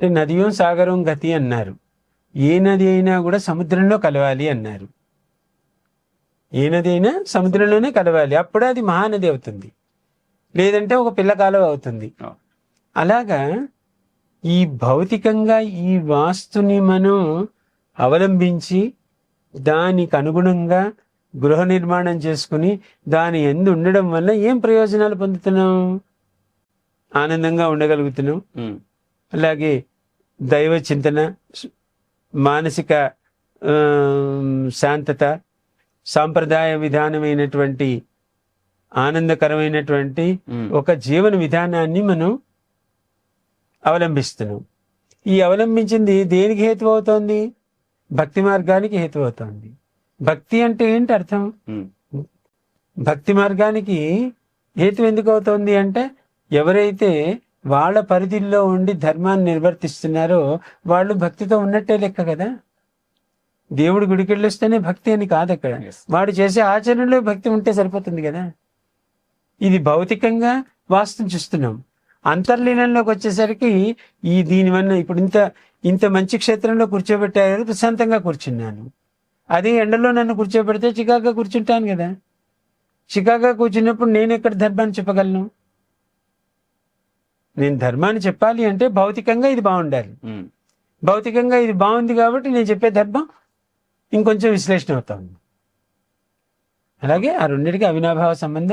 అంటే నదియం సాగరం గతి అన్నారు. ఏ నది అయినా కూడా సముద్రంలో కలవాలి అన్నారు. ఏ నది అయినా సముద్రంలోనే కలవాలి. అప్పుడే అది మహానది అవుతుంది. లేదంటే ఒక పిల్ల కాలువ అవుతుంది. అలాగా ఈ భౌతికంగా ఈ వాస్తుని మనం అవలంబించి దానికి అనుగుణంగా గృహ నిర్మాణం చేసుకుని దాని ఎందు ఉండడం వల్ల ఏం ప్రయోజనాలు పొందుతున్నాం? ఆనందంగా ఉండగలుగుతున్నాం. అలాగే దైవ చింతన మానసిక శాంతత సాంప్రదాయ విధానమైనటువంటి ఆనందకరమైనటువంటి ఒక జీవన విధానాన్ని మనం అవలంబిస్తున్నాం. ఈ అవలంబించింది దేనికి హేతు అవుతోంది? భక్తి మార్గానికి హేతు అవుతోంది. భక్తి అంటే ఏంటి అర్థం? భక్తి మార్గానికి హేతు ఎందుకు అవుతోంది అంటే ఎవరైతే వాళ్ళ పరిధిలో ఉండి ధర్మాన్ని నిర్వర్తిస్తున్నారో. వాళ్ళు భక్తితో ఉన్నట్టే లెక్క కదా? దేవుడి గుడికి వెళ్ళొస్తేనే భక్తి అని కాదు అక్కడ. వాడు చేసే ఆచరణలో భక్తి ఉంటే సరిపోతుంది కదా? ఇది భౌతికంగా వాస్తుని చూస్తున్నాం. అంతర్లీనంలోకి వచ్చేసరికి ఈ దీని వల్ల ఇప్పుడు ఇంత ఇంత మంచి క్షేత్రంలో కూర్చోబెట్టారు ప్రశాంతంగా కూర్చున్నాను. అదే ఎండలో నన్ను కూర్చోబెడితే చికాగా కూర్చుంటాను కదా? చికాగా కూర్చున్నప్పుడు నేను ఎక్కడ ధర్మాన్ని చెప్పగలను? నేను ధర్మాన్ని చెప్పాలి అంటే భౌతికంగా ఇది బాగుండాలి. భౌతికంగా ఇది బాగుంది కాబట్టి నేను చెప్పే ధర్మం ఇంకొంచెం విశ్లేషణ అవుతాను అలాగే ఆ రెండింటికి అవినాభావ సంబంధం